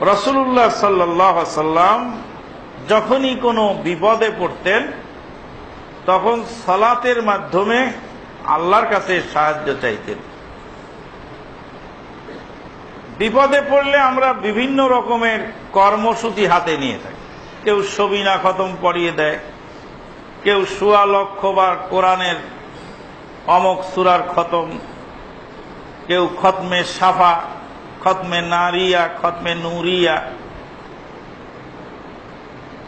রসুল্লাহ সাল্লাহ সাল্লাম যখনই কোনো বিপদে পড়তেন, তখন সালাতের মাধ্যমে আল্লাহর কাছে সাহায্য চাইতেন। বিপদে পড়লে আমরা বিভিন্ন রকমের কর্মসূচি হাতে নিয়ে থাকি। কেউ সবিনা খতম পড়িয়ে দেয়, কেউ সুয়া লক্ষ বা কোরআনের অমক সুরার খতম, কেউ খতমে সাফা খতমে নারিয়া, খতমে নুরিয়া,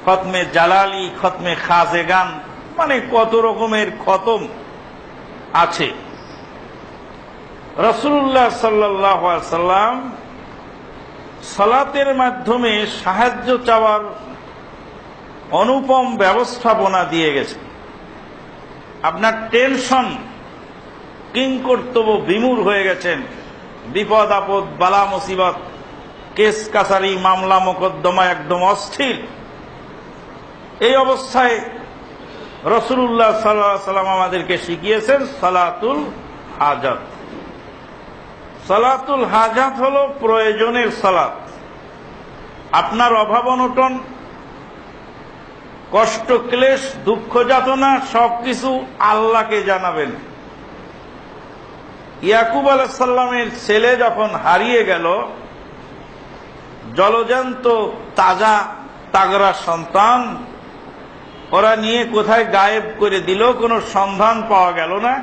খতমে জালালি, খতমে খাজেগান মানে কত রকমের খতম আছে। রসুল্লাহ সাল্লাহ সাল্লাম সালাতের মাধ্যমে সাহায্য চাওয়ার অনুপম ব্যবস্থাপনা দিয়ে গেছে আপনার টেনশন কিং কর্তব্য বিমূর হয়ে গেছেন। বিপদ, আপদ, বালা, মুসিবত, কেস, কাছারি, মামলা, মোকদ্দমা একদম অস্থির। এই অবস্থায় রসুল্লাহ সাল্লাহ সাল্লাম আমাদেরকে শিখিয়েছেন সালাতুল হাজাত। সালাতুল হাজাত হল প্রয়োজনের সালাত। আপনার অভাব অনটন, কষ্ট, ক্লেশ দুঃখ যাতনা সবকিছু আল্লাহকে জানাবেন। ইয়াকুব আলাহাল্লামের ছেলে যখন হারিয়ে গেল জলজান্ত তাজা তাগরা সন্তান, ওরা নিয়ে কোথায় গায়েব করে দিল কোনো সন্ধান পাওয়া গেল না।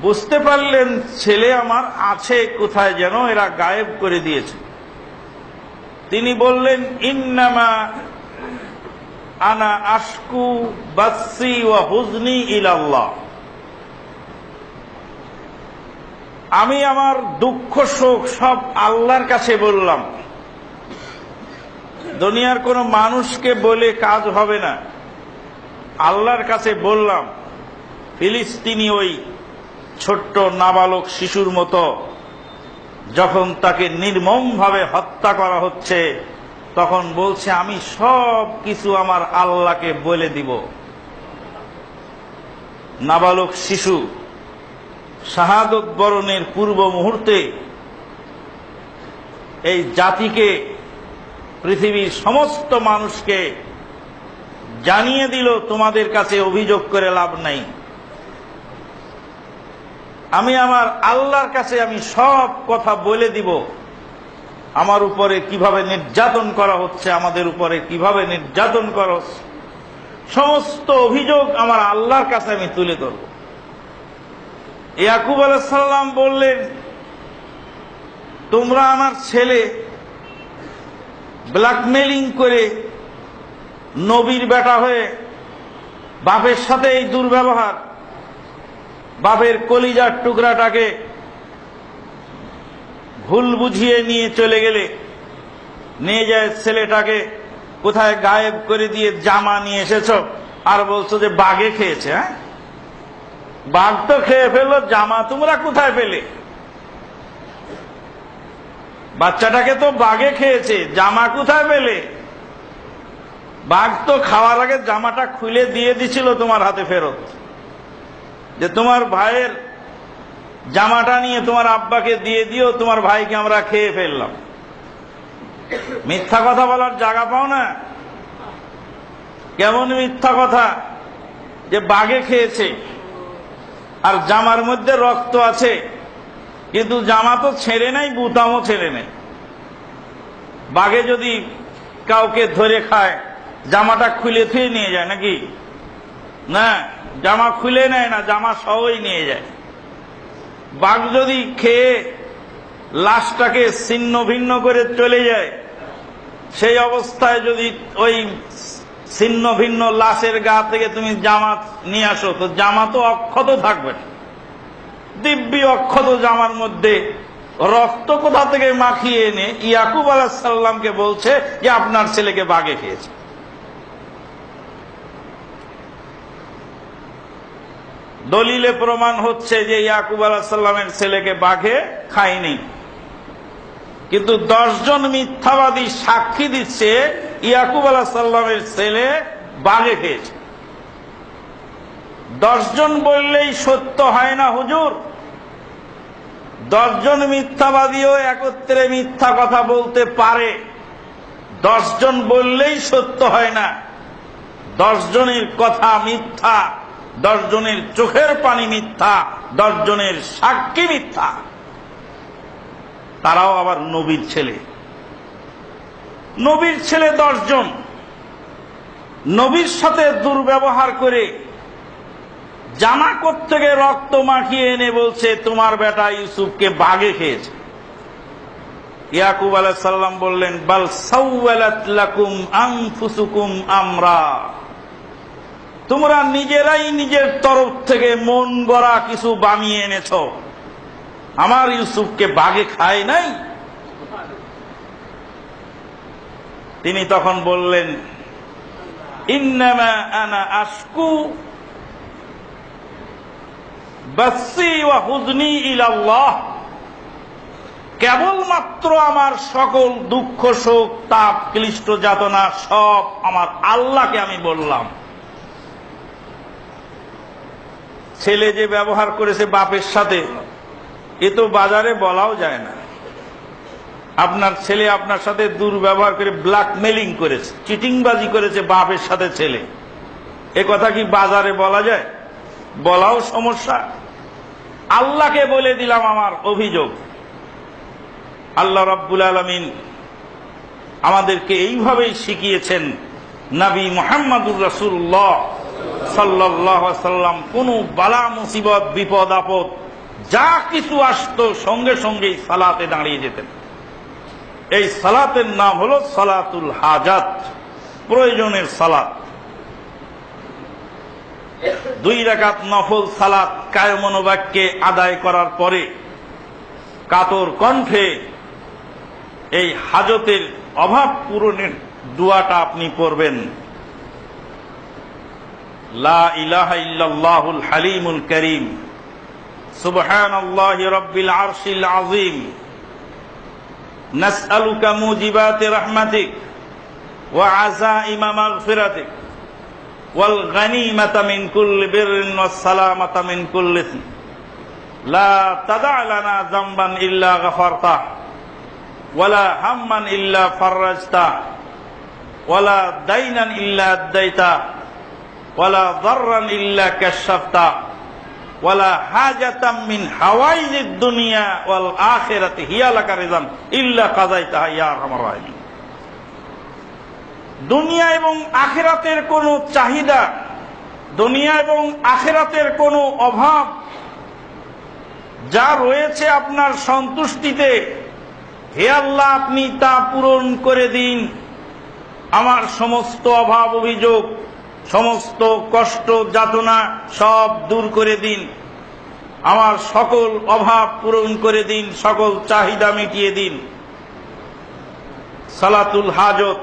বুঝতে পারলেন, ছেলে আমার আছে কোথায় যেন এরা গায়েব করে দিয়েছে। তিনি বললেন, ইন্নামা আনা আশকু বাসি ওয়া হুজনি ইলাল্লাহ। আমি আমার দুঃখ, শোক সব আল্লাহর কাছে বললাম। দুনিয়ার কোনো মানুষকে বলে কাজ হবে না। আল্লাহর কাছে বললাম, ফিলিস্তিনি ওই ছোট্ট নাবালক শিশুর মতো, যখন তাকে নির্মমভাবে হত্যা করা হচ্ছে, তখন বলছে, আমি সব কিছু আমার আল্লাহকে বলে দিব। নাবালক শিশু শাহাদত বরণের পূর্ব মুহূর্তে এই জাতিকে, পৃথিবীর সমস্ত মানুষকে জানিয়ে দিল, তোমাদের কাছে অভিযোগ করে লাভ নাই। আমি আমার আল্লাহর কাছে আমি সব কথা বলে দিব। আমার উপরে কীভাবে নির্যাতন করা হচ্ছে, আমাদের উপরে কীভাবে নির্যাতন করা হচ্ছে, সমস্ত অভিযোগ আমার আল্লাহর কাছে আমি তুলে ধরব। ইয়াকুব আলাহাল্লাম বললেন, তোমরা আমার ছেলে ব্ল্যাকমেলিং করে নবীর বেটা হয়ে বাপের সাথে এই দুর্ব্যবহার, বাপের কলিজার টুকরাটাকে ভুল বুঝিয়ে নিয়ে চলে গেলে, নিয়ে যায় ছেলেটাকে, কোথায় গায়েব করে দিয়ে জামা নিয়ে এসেছ, আর বলছো যে বাঘে খেয়েছে হ্যাঁ? বাঘ তো খেয়ে ফেলল, জামা তোমরা কোথায় পেলে? বাচ্চাটাকে তো বাঘে খেয়েছে, জামা কোথায় পেলে? বাঘ তো খাওয়ার আগে জামাটা খুলে দিয়ে দিছিল তোমার হাতে ফেরত, যে তোমার ভাইয়ের জামাটা নিয়ে তোমার আব্বাকে দিয়ে দিও, তোমার ভাইকে আমরা খেয়ে ফেললাম। মিথ্যা কথা বলার জায়গা পাও না? কেমন মিথ্যা কথা? যে বাঘে খেয়েছে। আর জামার মধ্যে রক্ত আছে। কিন্তু জামা তো ছেড়ে নাই, বুতামও ছেড়ে নেই। বাঘে যদি কাউকে ধরে খায়, জামাটা খুলে থুয়ে নিয়ে যায় নাকি? না, জামা খুলে নেয় না, জামা সহই নিয়ে যায়। বাঘ যদি খেয়ে লাশটাকে ছিন্ন ভিন্ন করে চলে যায়, সেই অবস্থায় যদি ওই ছিন্ন ভিন্ন লাশের গা থেকে তুমি জামা নিয়ে আসো, তো জামা তো অক্ষত থাকবে দিব্যি অক্ষত জামার মধ্যে রক্ত কোথা থেকে মাখিয়ে এনে ইয়াকুব আলাহাল্লামকে বলছে যে আপনার ছেলেকে বাগে খেয়েছে। দলিলে প্রমাণ হচ্ছে যে ইয়াকুব আলাহাল্লামের ছেলেকে বাঘে খায়নি। কিন্তু দশজন মিথ্যাবাদী সাক্ষী দিচ্ছে ইয়াকুব আলাহাল্লামের ছেলে বাঘে খেয়েছে। দশজন বললেই সত্য হয় না হুজুর। দশজন মিথ্যাবাদীও একত্রে মিথ্যা কথা বলতে পারে। দশজন বললেই সত্য হয় না। দশজনের কথা মিথ্যা, দশজনের চোখের পানি মিথ্যা, দশজনের সাক্ষী মিথ্যা। তারাও আবার নবীর ছেলে। নবীর ছেলে দশজন নবীর সাথে দুর্ব্যবহার করে জামা থেকে রক্ত মাখিয়ে এনে বলছে, তোমার বেটা ইউসুফকে বাগে খেয়েছে। ইয়াকুব আলাইসাল্লাম বললেন, বাল সাউওয়ালাত লাকুম আনফুসুকুম আমরা। তোমরা নিজেরাই নিজের তরফ থেকে মন গড়া কিছু বানিয়ে এনেছ। আমার ইউসুফকে বাগে খায় নাই? তিনি তখন বললেন, ইন্নামা আনা আশকু বাসি ওয়া হুজনি ইলাল্লাহ। কেবলমাত্র আমার সকল দুঃখ, শোক, তাপ, ক্লিষ্ট যাতনা সব আমার আল্লাহকে আমি বললাম। ছেলে যে ব্যবহার করেছে বাপের সাথে, এ তো বাজারে বলাও যায় না। আপনার ছেলে আপনার সাথে দুর্ব্যবহার করে ব্ল্যাকমেলিং করেছে, চিটিংবাজি করেছে বাপের সাথে ছেলে। এ কথা কি বাজারে বলা যায়? বলাও সমস্যা। আল্লাহকে বলে দিলাম আমার অভিযোগ। আল্লাহ রাব্বুল আলমিন আমাদেরকে এইভাবেই শিখিয়েছেন, নবী মোহাম্মদুর রসুল্লাহ সাল্লাহ সাল্লাম কোন বালা, মুসিবত, বিপদ, আপদ, যা কিছু আসতো সঙ্গে সঙ্গেই সালাতে দাঁড়িয়ে যেতেন। এই সালাতের নাম হলো সালাতুল হাজাত, প্রয়োজনের সালাত। দুই রাকাত নফল সালাত কায়মনোবাক্যে আদায় করার পরে কাতর কণ্ঠে এই হাজতের অভাব পূরণের দুয়াটা আপনি পড়বেন। লা ইলাহা ইল্লাল্লাহুল হালিমুল করিম। সুবহানাল্লাহি রাব্বিল আরশিল আযীম। ওয়া আযাইমা মাগফিরাতিক ওয়াল গানিমাতা মিন কুল্লি বিররিন ওয়াস সালামাতা মিন কুল্লি ইসম। লা তাদা' লানা যামবান ইল্লা গাফারতাহ ওয়ালা হাম্মান ইল্লা ফাররাজতা ওয়ালা দাইনান ইল্লা আদাইতা ওয়ালা দাররান ইল্লা কাশাফতা। ওয়ালা হাজাতাম মিন হাওয়াইজিদ দুনিয়া ওয়াল আখিরাতি, হিয়া লাকা রিজান, ইল্লা ইয়া আরহামার দুনিয়া এবং আখেরাতের কোনো চাহিদা, দুনিয়া এবং আখেরাতের কোনো অভাব, যা রয়েছে আপনার সন্তুষ্টিতে, হে আল্লাহ আপনি তা পূরণ করে দিন। আমার সমস্ত অভাব, অভিযোগ সমস্ত কষ্ট, যাতনা সব দূর করে দিন। আমার সকল অভাব পূরণ করে দিন, সকল চাহিদা মিটিয়ে দিন। সালাতুল হাজত